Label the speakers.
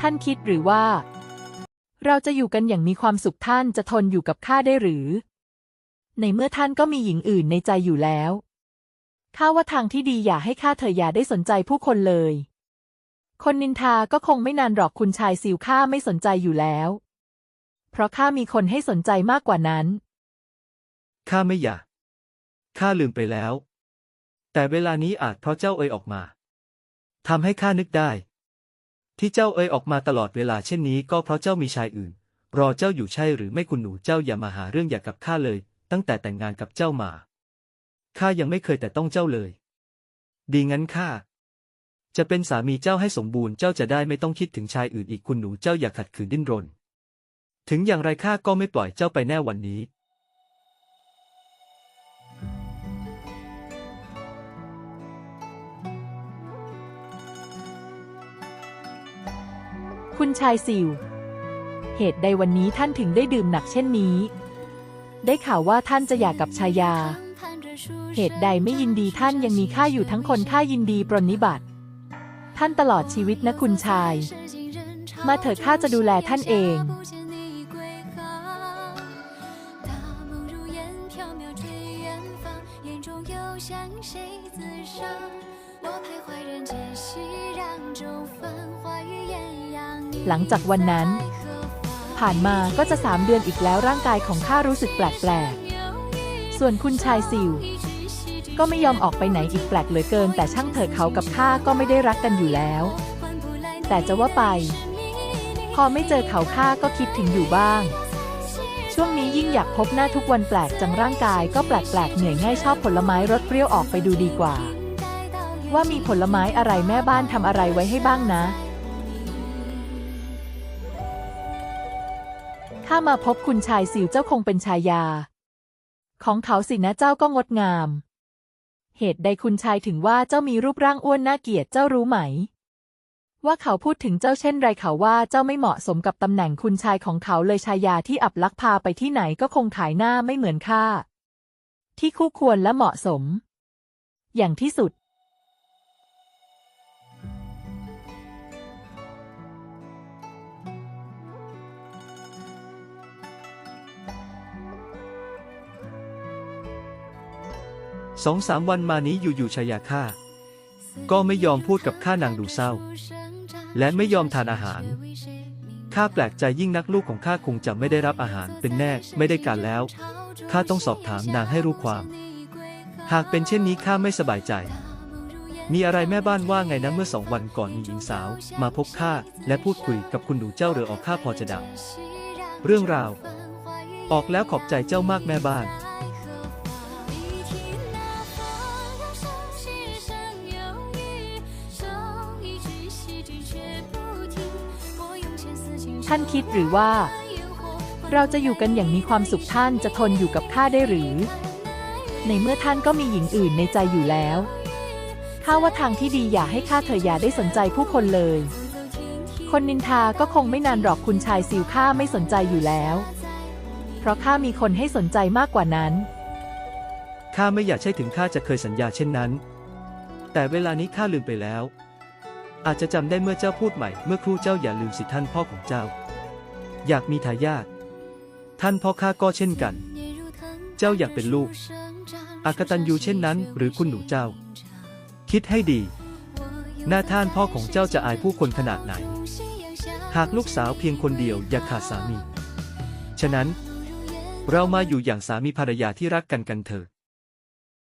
Speaker 1: ท่านคิดหรือว่า เราจะอยู่กันอย่างมีความสุขท่านจะทนอยู่กับข้าได้หรือ ในเมื่อท่านก็มีหญิงอื่นในใจอยู่แล้วข้าว่าทางที่ดีอย่าให้ข้าเธออย่าได้สนใจผู้คนเลย คนนินทาก็คงไม่นานหรอกคุณชายซิวข้าไม่สนใจอยู่แล้ว เพราะข้ามีคนให้สนใจมากกว่านั้น
Speaker 2: ข้าไม่อยากข้าลืมไปแล้ว แต่เวลานี้อาจเพราะเจ้าเอ่ยออกมาทำให้ข้านึกได้ ที่เจ้าเอ่ยออกมาตลอดเวลาเช่นนี้ก็เพราะเจ้ามีชายอื่น รอเจ้าอยู่ใช่หรือไม่คุณหนูเจ้าอย่ามาหาเรื่องอย่ากกับข้าเลย ตั้งแต่แต่งงานกับเจ้ามาข้ายังไม่เคยแต่ต้องเจ้าเลย ดีงั้นข้าจะเป็นสามีเจ้าให้สมบูรณ์เจ้าจะได้ไม่ต้องคิดถึงชายอื่นอีกคุณหนูเจ้าอย่าขัดขืนดิ้นรน ถึงอย่างไรข้าก็ไม่ปล่อยเจ้าไปแน่วันนี้
Speaker 1: คุณชายซิว เหตุใดวันนี้ท่านถึงได้ดื่มหนักเช่นนี้ ได้ข่าวว่าท่านจะหย่ากกับชายา เหตุใดไม่ยินดีท่านยังมีข้าอยู่ทั้งคนข้ายินดีปรนนิบัติ ท่านตลอดชีวิตนะคุณชาย มาเถิดข้าจะดูแลท่านเอง
Speaker 3: 大梦如烟飘渺追远方，眼中有香谁自赏？我徘徊人间熙攘中，繁华与艳阳。
Speaker 1: หลังจากวันนั้น ผ่านมาก็จะสามเดือนอีกแล้วร่างกายของข้ารู้สึกแปลกๆ ส่วนคุณชายซิว ก็ไม่ยอมออกไปไหนอีกแปลกเหลือเกิน แต่ช่างเถอะเขากับข้าก็ไม่ได้รักกันอยู่แล้ว แต่จะว่าไป พอไม่เจอเขาข้าก็คิดถึงอยู่บ้าง ช่วงนี้ยิ่งอยากพบหน้าทุกวันแปลกจังร่างกายก็แปลกๆเหนื่อยง่ายชอบผลไม้รสเปรี้ยวออกไปดูดีกว่าว่ามีผลไม้อะไรแม่บ้านทำอะไรไว้ให้บ้างนะ ข้ามาพบคุณชายสิวเจ้าคงเป็นชายา ของเขาสินะเจ้าก็งดงาม เหตุใดคุณชายถึงว่าเจ้ามีรูปร่างอ้วนน่าเกลียดเจ้ารู้ไหม ว่าเขาพูดถึงเจ้าเช่นไรเขาว่าเจ้าไม่เหมาะสมกับตำแหน่งคุณชายของเขาเลยชายาที่อับลักษพาไปที่ไหนก็คงขายหน้าไม่เหมือนข้าที่คู่ควรและเหมาะสม อย่างที่สุด
Speaker 2: สองสามวันมานี้อยู่ๆชายาข้าก็ไม่ยอมพูดกับข้านางดูเศร้า และไม่ยอมทานอาหารข้าแปลกใจยิ่งนักลูกของข้าคงจะไม่ได้รับอาหารเป็นแน่ไม่ได้การแล้วข้าต้องสอบถามนางให้รู้ความ หากเป็นเช่นนี้ข้าไม่สบายใจ มีอะไรแม่บ้านว่าไงนะเมื่อสองวันก่อนมีหญิงสาว มาพบข้าและพูดคุยกับคุณหนูเจ้าเรือออกข้าพอจะเดาเรื่องราว ออกแล้วขอบใจเจ้ามากแม่บ้าน
Speaker 1: ท่านคิดหรือว่า เราจะอยู่กันอย่างมีความสุขท่านจะทนอยู่กับข้าได้หรือ ในเมื่อท่านก็มีหญิงอื่นในใจอยู่แล้วข้าว่าทางที่ดีอย่าให้ข้าเธออย่าได้สนใจผู้คนเลย คนนินทาก็คงไม่นานหรอกคุณชายซิวข้าไม่สนใจอยู่แล้ว เพราะข้ามีคนให้สนใจมากกว่านั้น
Speaker 2: ข้าไม่อยากใช่ถึงข้าจะเคยสัญญาเช่นนั้น แต่เวลานี้ข้าลืมไปแล้ว อาจจะจำได้เมื่อเจ้าพูดใหม่ เมื่อครู่เจ้าอย่าลืมสิท่านพ่อของเจ้า อยากมีทายาทท่านพ่อข้าก็เช่นกัน เจ้าอยากเป็นลูกอากตันยูเช่นนั้น หรือคุณหนูเจ้า คิดให้ดี หน้าท่านพ่อของเจ้าจะอายผู้คนขนาดไหน หากลูกสาวเพียงคนเดียวอย่าขาดสามี ฉะนั้น เรามาอยู่อย่างสามีภรรยาที่รักกันกันเถิด